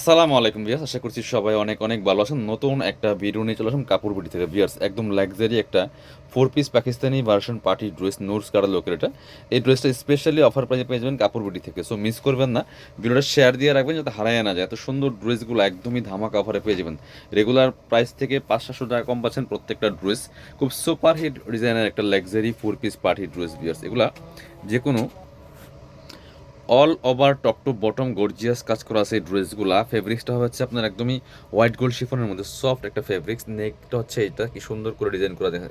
আসসালামু আলাইকুম বিয়াস আশা করছি সবাই অনেক অনেক ভালো আছেন। নতুন একটা ভিডিও নিয়ে চলে আসলাম কাপড় বিটি থেকে। বিয়ার্স একদম লাক্সারি একটা four piece Pakistani version party dress notes কারা লোকের এটা এই ড্রেসটা স্পেশালি অফার প্রাইজে পেয়ে যাবেন কাপড় বিটি থেকে। সো মিস করবেন না। ভিডিওটা শেয়ার দিয়ে রাখবেন যাতে হারায় না যায়। এত সুন্দর ড্রেসগুলো একদমই ধামাকা অফারে পেয়ে যাবেন। রেগুলার প্রাইস থেকে পাঁচ সাতশো টাকা কম পাচ্ছেন প্রত্যেকটা ড্রেস খুব সুপার হিট ডিজাইনের একটা luxury four piece party dress wears এগুলা যে কোনো all over top to bottom gorgeous কাজ করা আছে এই ড্রেসগুলা ফেব্রিক্সটা হচ্ছে আপনার একদমই হোয়াইট গোল্ড শিফনের মধ্যে সফট একটা ফেব্রিক্স নেকটা হচ্ছে এটা কি সুন্দর করে ডিজাইন করা দেখা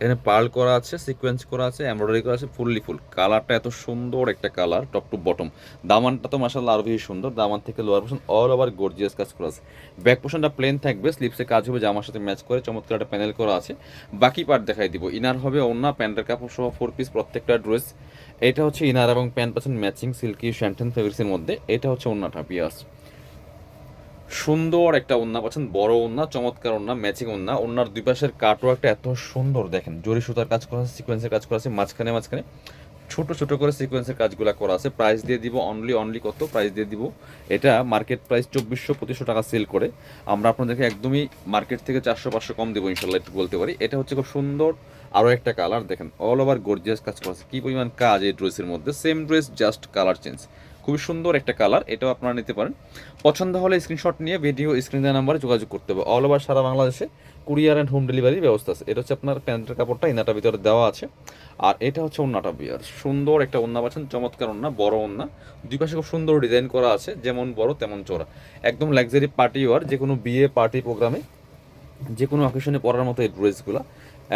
এখানে পার্ল করা আছে সিকোয়েন্স করা আছে এমব্রয়ডারি করা আছে ফুললি ফুল কালারটা এত সুন্দর একটা কালার টপ টু বটম দামানটা তো মাসাল্লাহ আরও বেশি সুন্দর, দামান থেকে lower portion all over gorgeous কাজ করা আছে। ব্যাক পোর্শনটা প্লেন থাকবে স্লিপসে কাজ হবে, জামার সাথে ম্যাচ করে, চমৎকার একটা প্যানেল করা আছে। বাকি পার্ট দেখাই দিব। ইনার হবে অন্য প্যান্টের কাপড় সহ ফোর পিস প্রত্যেকটা ড্রেস এটা হচ্ছে ইনার এবং প্যান্ট পাচ্ছেন ম্যাচিং সিল্কি শ্যান্টেন ফেব্রিক্সের মধ্যে? এটা হচ্ছে ওন্নাটা পিয়াস সুন্দর একটা ওন্না, পাচ্ছেন? বড় ওন্না, চমৎকার ওন্না, ম্যাচিং ওন্না। ওন্নার দুই পাশের কাটওয়ার্কটা এত সুন্দর, দেখেন। জরি সুতার কাজ করা আছে সিকোয়েন্সের কাজ করা আছে, মাঝখানে মাঝখানে। ছোট ছোট করে সিকোয়েন্সের কাজগুলো করা আছে। প্রাইস দিয়ে দিব অনলি অনলি কত? প্রাইস দিয়ে দিব এটা মার্কেট প্রাইস চব্বিশশো পঁচিশশো টাকা সেল করে। আমরা আপনাদেরকে একদমই মার্কেট থেকে চারশো, পাঁচশো কম দেবো ইনশাল্লাহ, একটু বলতে পারি। এটা হচ্ছে খুব সুন্দর আরও একটা কালার দেখেন অল ওভার গর্জিয়াস কাজ করা আছে। কী পরিমাণ কাজ এই ড্রেসের মধ্যে? Same dress just colour change খুবই সুন্দর একটা কালার, এটাও আপনারা নিতে পারেন। পছন্দ হলে স্ক্রিনশট নিয়ে ভিডিও স্ক্রিন দেওয়া নাম্বারে যোগাযোগ করতে হবে। অল ওভার সারা বাংলাদেশে কুরিয়ার অ্যান্ড হোম ডেলিভারির ব্যবস্থা আছে। এটা হচ্ছে আপনার প্যান্টের কাপড়টা ইনাটার ভিতরে দেওয়া আছে। আর এটা হচ্ছে ওন্নাটা বিয়ার। সুন্দর একটা ওন্না পাচ্ছেন, চমৎকার ওন্না, বড় ওন্না। দুই পাশে খুব সুন্দর ডিজাইন করা আছে, যেমন বড় তেমন চোরা একদম লাক্সারি পার্টি ওয়ার যে কোনো বিয়ে পার্টি প্রোগ্রামে যে কোনো অকেশনে পরার মতো এই ড্রেসগুলো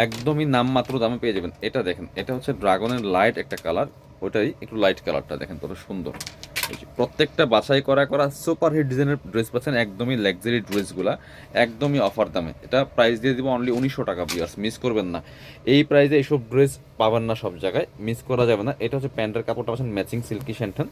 একদমই নামমাত্র দামে পেয়ে যাবেন। এটা দেখেন, এটা হচ্ছে ড্রাগনের লাইট একটা কালার ওটাই একটু লাইট কালারটা দেখেন কত সুন্দর। প্রত্যেকটা বাছাই করা করা সুপার হিট ডিজাইনের ড্রেস পাচ্ছেন একদমই লাক্সারি ড্রেসগুলা একদমই অফার দামে। এটা প্রাইস দিয়ে দিব অনলি উনিশশো টাকা বিয়ার্স মিস করবেন না। এই প্রাইসে এইসব ড্রেস পাবেন না সব জায়গায় মিস করা যাবে না। এটা হচ্ছে প্যান্টের কাপড়টা পাচ্ছেন ম্যাচিং সিল্কি শ্যান্টান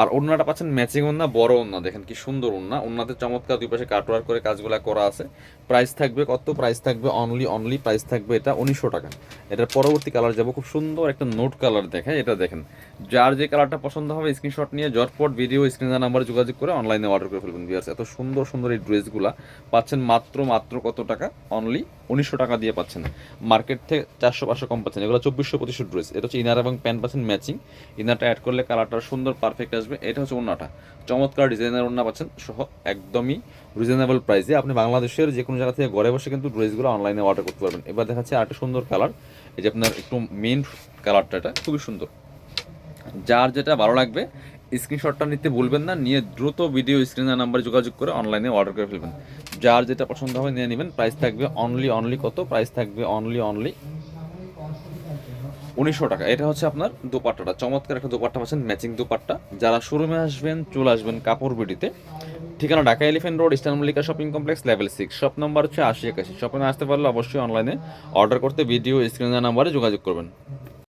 আর ওড়নাটা পাচ্ছেন ম্যাচিং ওড়না, বড় ওড়না, দেখেন কি সুন্দর ওড়না। ওড়নাতে চমৎকার দুই পাশে কাটওয়ার করে কাজগুলো করা আছে। প্রাইস থাকবে কত? প্রাইস থাকবে অনলি অনলি প্রাইস থাকবে এটা উনিশশো টাকা। এটার পরবর্তী কালার যাব, খুব সুন্দর একটা নোট কালার দেখায়, এটা দেখেন। যার যে কালারটা পছন্দ হবে স্ক্রিনশট নিয়ে জটপট ভিডিও স্ক্রিনের নাম্বারে যোগাযোগ করে অনলাইনে অর্ডার করে ফেলবেন বিয়ার্স এত সুন্দর সুন্দর এই ড্রেসগুলা পাচ্ছেন মাত্র মাত্র কত টাকা? অনলি উনিশশো টাকা দিয়ে পাচ্ছেন। মার্কেট থেকে চারশো, পাঁচশো কম পাচ্ছেন। এগুলো চব্বিশশো পঁচিশশো ড্রেস এটা হচ্ছে ইনার এবং প্যান্ট পাচ্ছেন ম্যাচিং ইনারটা অ্যাড করলে কালারটা সুন্দর পারফেক্ট আসবে। এটা হচ্ছে ওন্নাটা চমৎকার ডিজাইনের ওন্না পাচ্ছেন। সহ একদমই রিজনেবল প্রাইসে আপনি বাংলাদেশের যে কোনো জায়গা থেকে ঘরে বসে কিন্তু ড্রেসগুলো অনলাইনে অর্ডার করতে পারবেন। এবার দেখা দেখাচ্ছে আরেকটা সুন্দর কালার এই যে আপনার একটু মেন কালারটা এটা। খুবই সুন্দর। যার যেটা ভালো লাগবে স্ক্রিনশটটা নিতে ভুলবেন না। নিয়ে দ্রুত ভিডিও স্ক্রিনের নাম্বারে যোগাযোগ করে অনলাইনে অর্ডার করে ফেলবেন। যার যেটা পছন্দ হবে নিয়ে নেবেন। প্রাইস থাকবে অনলি অনলি কত? প্রাইস থাকবে অনলি অনলি উনিশশো টাকা। এটা হচ্ছে আপনার দোপাট্টাটা। চমৎকার একটা দোপাট্টা পাচ্ছেন ম্যাচিং দোপাট্টা। যারা শোরুমে আসবেন, চলে আসবেন কাপড় বিডিতে। ঠিকানা Dhaka elephant road eastern Mallika shopping complex level six shop number হচ্ছে আশি একাশি। শপে আসতে পারলে অবশ্যই অনলাইনে অর্ডার করতে ভিডিও স্ক্রিনের নাম্বারে যোগাযোগ করবেন।